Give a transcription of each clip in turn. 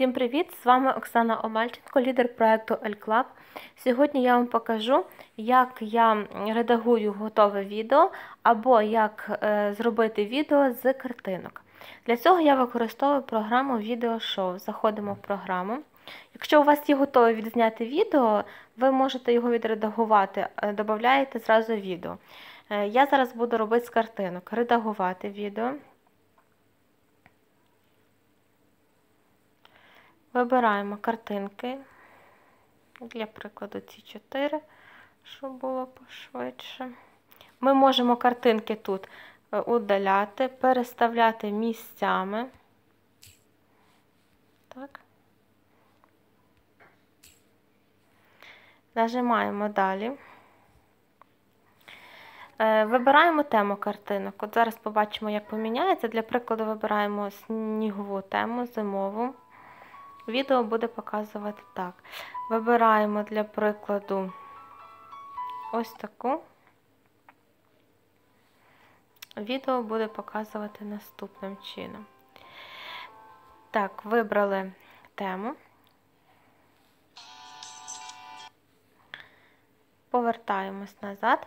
Всім привіт! З вами Оксана Омальченко, лідер проєкту L-Club. Сьогодні я вам покажу, як я редагую готове відео або як е, зробити відео з картинок. Для цього я використовую програму Відеошоу. Заходимо в програму. Якщо у вас є готове відзняти відео, ви можете його відредагувати, е, додаєте зразу відео. Е, я зараз буду робити з картинок, редагувати відео. Вибираємо картинки, для прикладу, ці чотири, щоб було пошвидше. Ми можемо картинки тут удаляти, переставляти місцями. Так. Нажимаємо далі. Вибираємо тему картинок. От зараз побачимо, як поміняється. Для прикладу, вибираємо снігову тему, зимову. Відео буде показувати так. Вибираємо для прикладу ось таку. Відео буде показувати наступним чином. Так, вибрали тему. Повертаємось назад.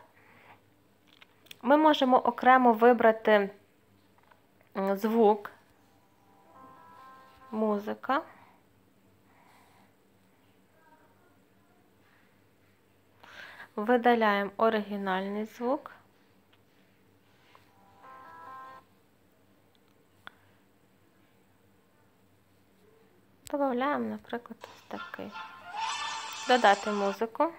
Ми можемо окремо вибрати звук, музика. Видаляємо оригінальний звук. Додаємо, наприклад, ось такий. Додати музику.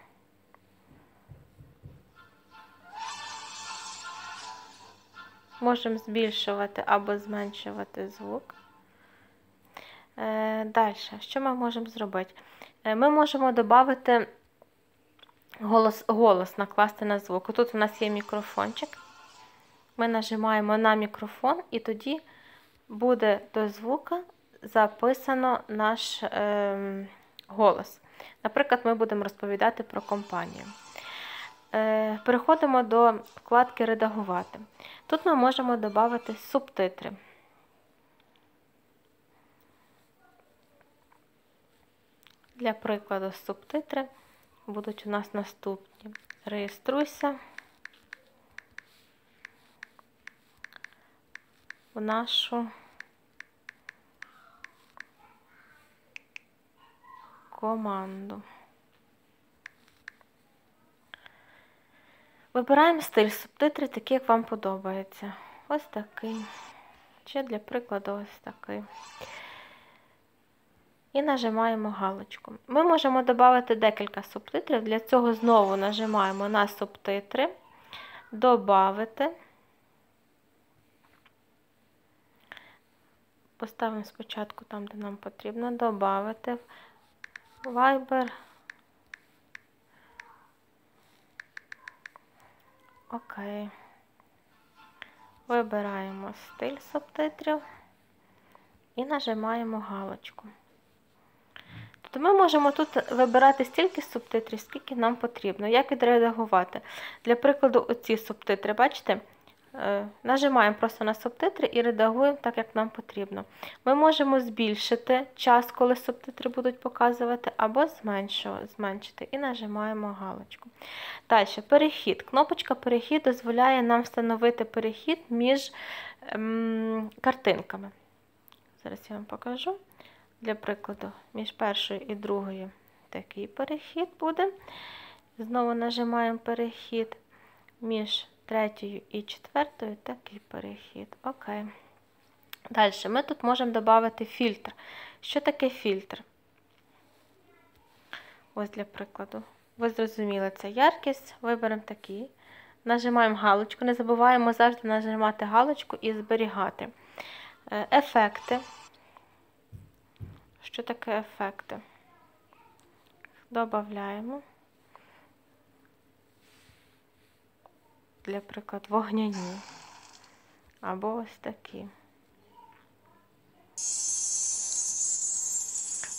Можемо збільшувати або зменшувати звук. Е, Далі, що ми можемо зробити? Е, ми можемо додати голос голос накласти на звук. Тут у нас є мікрофончик. Ми нажимаємо на мікрофон, і тоді буде до звука записано наш е, голос. Наприклад, ми будемо розповідати про компанію. Е, Переходимо до вкладки Редагувати. Тут ми можемо додати субтитри. Для прикладу, субтитри будуть у нас наступні. Реєструйся в нашу команду. Вибираємо стиль субтитри, такий, як вам подобається. Ось такий. Чи для прикладу ось такий і нажимаємо галочку. Ми можемо додати декілька субтитрів. Для цього знову нажимаємо на субтитри, додати. Поставимо спочатку там, де нам потрібно, додати Viber. Окей. Вибираємо стиль субтитрів і нажимаємо галочку то ми можемо тут вибирати стільки субтитрів, скільки нам потрібно. Як відредагувати? Для прикладу, оці субтитри, бачите? Е, нажимаємо просто на субтитри і редагуємо так, як нам потрібно. Ми можемо збільшити час, коли субтитри будуть показувати, або зменшити. І нажимаємо галочку. Далі, перехід. Кнопочка перехід дозволяє нам встановити перехід між ем, картинками. Зараз я вам покажу. Для прикладу, між першою і другою такий перехід буде. Знову нажимаємо перехід. Між третьою і четвертою такий перехід. Окей. Далі ми тут можемо додати фільтр. Що таке фільтр? Ось для прикладу. Ви зрозуміли, це яркість. Виберемо такий. Нажимаємо галочку. Не забуваємо завжди нажимати галочку і зберігати. Е, ефекти. Що таке ефекти? Добавляємо. Для приклад вогняні. Або ось такі.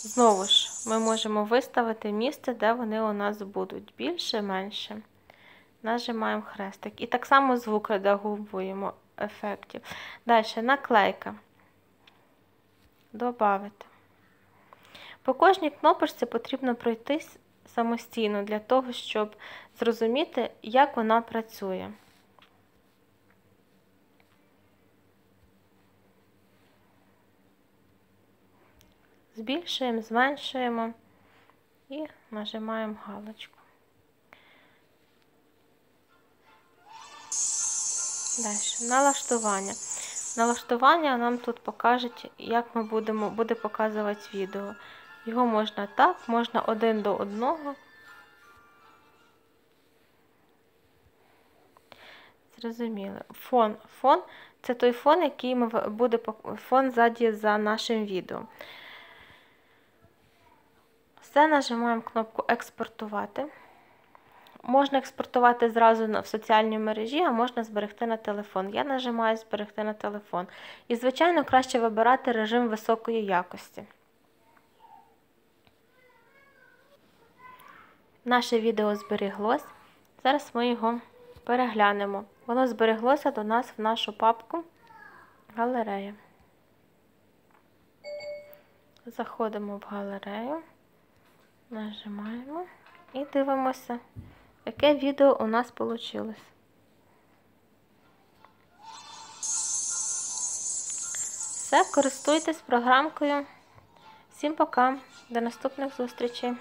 Знову ж, ми можемо виставити місце, де вони у нас будуть. Більше, менше. Нажимаємо хрестик. І так само звук редагуємо ефектів. Далі наклейка. Добавити. По кожній кнопочці потрібно пройтись самостійно для того, щоб зрозуміти, як вона працює. Збільшуємо, зменшуємо і нажимаємо галочку. Далі, налаштування. Налаштування нам тут покажуть, як ми будемо буде показувати відео. Його можна так, можна один до одного. Зрозуміло. Фон. Фон це той фон, який буде фон ззаді за нашим відео. Все нажимаємо кнопку Експортувати. Можна експортувати зразу в соціальній мережі, а можна зберегти на телефон. Я нажимаю Зберегти на телефон. І, звичайно, краще вибирати режим високої якості. Наше відео зберіглось. Зараз ми його переглянемо. Воно збереглося до нас в нашу папку галерея. Заходимо в галерею, нажимаємо і дивимося, яке відео у нас вийшло. Все, користуйтесь програмкою. Всім пока, до наступних зустрічей!